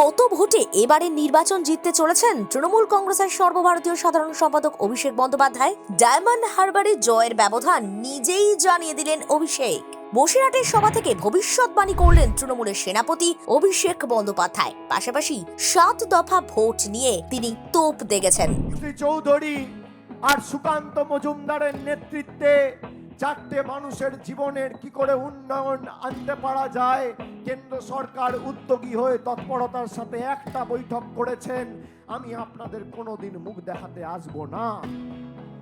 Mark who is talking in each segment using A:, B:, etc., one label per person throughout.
A: কত ভোটে এবারের নির্বাচন জিততে চলেছেন তৃণমূল কংগ্রেসের সর্বভারতীয় সাধারণ সম্পাদক অভিষেক বন্দ্যোপাধ্যায়। ডায়মন্ড হারবারে জয়ের ব্যবধান নিজেই জানিয়ে দিলেন অভিষেক। বসিরহাটের সভা থেকে ভবিষ্যৎবাণী করলেন তৃণমূলের সেনাপতি অভিষেক বন্দ্যোপাধ্যায়। পাশাপাশি সাত দফা ভোট নিয়ে তিনি তোপ দেগেছেন।
B: চৌধুরী আর সুকান্ত মজুমদারের নেতৃত্বে চারটে মানুষের জীবনের কি করে উন্নয়ন আনতে পারা যায়? কেন্দ্র সরকার উদ্যোগী হয়ে তৎপরতার সাথে একটা বৈঠক করেছেন। আমি আপনাদের কোনোদিন মুখ দেখাতে আসব না।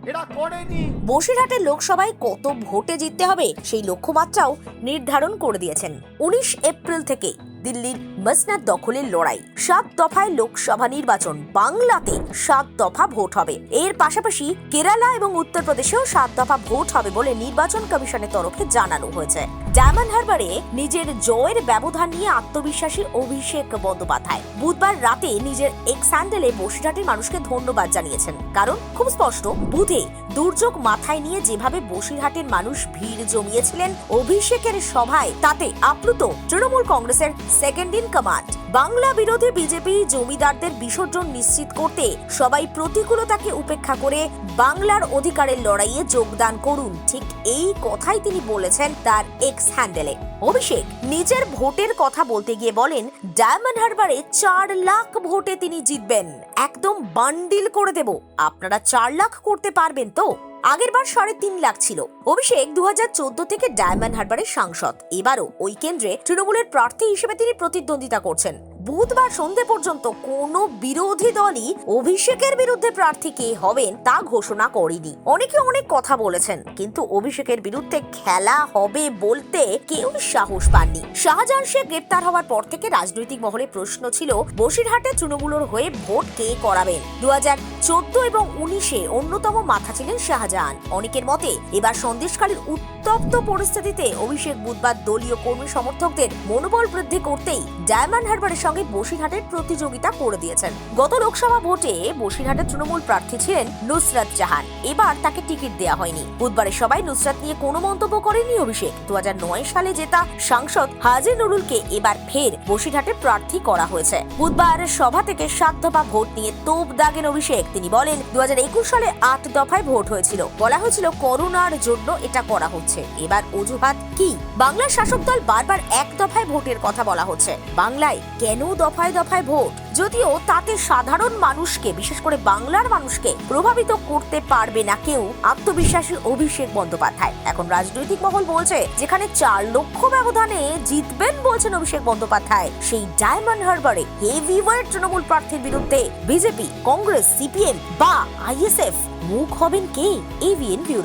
B: এরা করেনি।
A: বসিরহাটের লোকসভায় কত ভোটে জিততে হবে সেই লক্ষ্যমাত্রাও নির্ধারণ করে দিয়েছেন। উনিশ এপ্রিল থেকে দিল্লির মসনাদ দখলের লড়াই। সাত দফায় লোকসভা নির্বাচন, বাংলাতে সাত দফা ভোট হবে। এর পাশাপাশি কেরালা এবং উত্তরপ্রদেশেও সাত দফা ভোট হবে বলে নির্বাচন কমিশনের তরফে জানানো হয়েছে। ডায়মন্ড হারবারে নিজের জয়ের ব্যবধান নিয়ে আত্মবিশ্বাসী অভিষেক বন্দ্যোপাধ্যায়। বুধবার রাতে নিজের এক্স হ্যান্ডেলে বসিরহাটের মানুষকে ধন্যবাদ জানিয়েছেন। কারণ, খুব স্পষ্ট, বুধে দুর্যোগ মাথায় নিয়ে যেভাবে বসিরহাটের মানুষ ভিড় জমিয়েছিলেন অভিষেকের সভায়, তাতে আপ্লুত তৃণমূল কংগ্রেসের সেকেন্ড ইন কমান্ড বাংলা বিরোধী বিজেপি জমিদারদের বিসর্জন নিশ্চিত করতে সবাই প্রতিকূলতাকে উপেক্ষা করে বাংলার অধিকারের লড়াইয়ে যোগদান করুন। ঠিক এই কথাই তিনি বলেছেন তার এক্স হ্যান্ডেলে অভিষেক নিজের ভোটের কথা বলতে গিয়ে বলেন ডায়মন্ড হারবারে চার লাখ ভোটে তিনি জিতবেন। একদম বান্ডিল করে দেব। আপনারা চার লাখ করতে পারবেন তো? আগের বার সাড়ে তিন লাখ ছিল। অভিষেক দু হাজার চোদ্দ থেকে ডায়মন্ড হারবারের সাংসদ। এবারও ওই কেন্দ্রে তৃণমূলের প্রার্থী হিসেবে তিনি প্রতিদ্বন্দ্বিতা করছেন। বুধবার সন্ধে পর্যন্ত কোনো বিরোধী দলই অভিষেকের বিরুদ্ধে প্রার্থী কে হবেন তা ঘোষণা করেনি। অনেকে অনেক কথা বলেছেন, কিন্তু অভিষেকের বিরুদ্ধে খেলা হবে বলতে কেউ সাহস পাননি। শাহজাহান শেখ গ্রেপ্তার হওয়ার পর থেকে রাজনৈতিক মহলে প্রশ্ন ছিল, বসিরহাটে তৃণমূলের হয়ে ভোট কে করাবেন? দু চোদ্দ এবং উনিশে অন্যতম মাথা ছিলেন শাহজাহান। অনেকের মতে, এবার সন্দেশখালীর উত্তপ্ত পরিস্থিতিতে অভিষেক বুধবার দলীয় কর্মী সমর্থকদের মনোবল বৃদ্ধি করতেই ডায়মন্ড হারবারের সঙ্গে বসিরহাটের প্রতিযোগিতা করে দিয়েছেন। গত লোকসভা ভোটে বসিরহাটের তৃণমূল প্রার্থী ছিলেন নুসরাত জাহান। এবার তাকে টিকিট দেওয়া হয়নি। বুধবারের সবাই নুসরাত নিয়ে কোনো মন্তব্য করেনি অভিষেক। দু সালে জেতা সাংসদ হাজির নুরুলকে এবার ফের বসিরহাটে প্রার্থী করা হয়েছে। বুধবার সভা থেকে সাত দফা ভোট নিয়ে তোপ দাগেন অভিষেক। তিনি বলেন দু হাজার একুশ সালে আট দফায় ভোট হয়েছিল। বলা হয়েছিল, করোনার জন্য এটা করা হচ্ছে। এবার অজুহাত কি? বাংলার শাসক দল বারবার এক দফায় ভোটের কথা বলা হচ্ছে। বাংলায় কেন দফায় দফায় ভোট? যদিও তাতে সাধারণ মানুষকে, বিশেষ করে বাংলার মানুষকে, প্রভাবিত করতে পারবে না কেউ, আত্মবিশ্বাসী অভিষেক বন্দ্যোপাধ্যায়। এখন রাজনৈতিক মহল বলছে, যেখানে চার লক্ষ ব্যবধানে জিতবেন বলছেন অভিষেক বন্দ্যোপাধ্যায়। সেই ডায়মন্ড হারবারে হেভি ওয়েট তৃণমূল প্রার্থীর বিরুদ্ধে বিজেপি, কংগ্রেস, সিপিএম বা আইএসএফ মুখ হবেন কে? AVN bureau.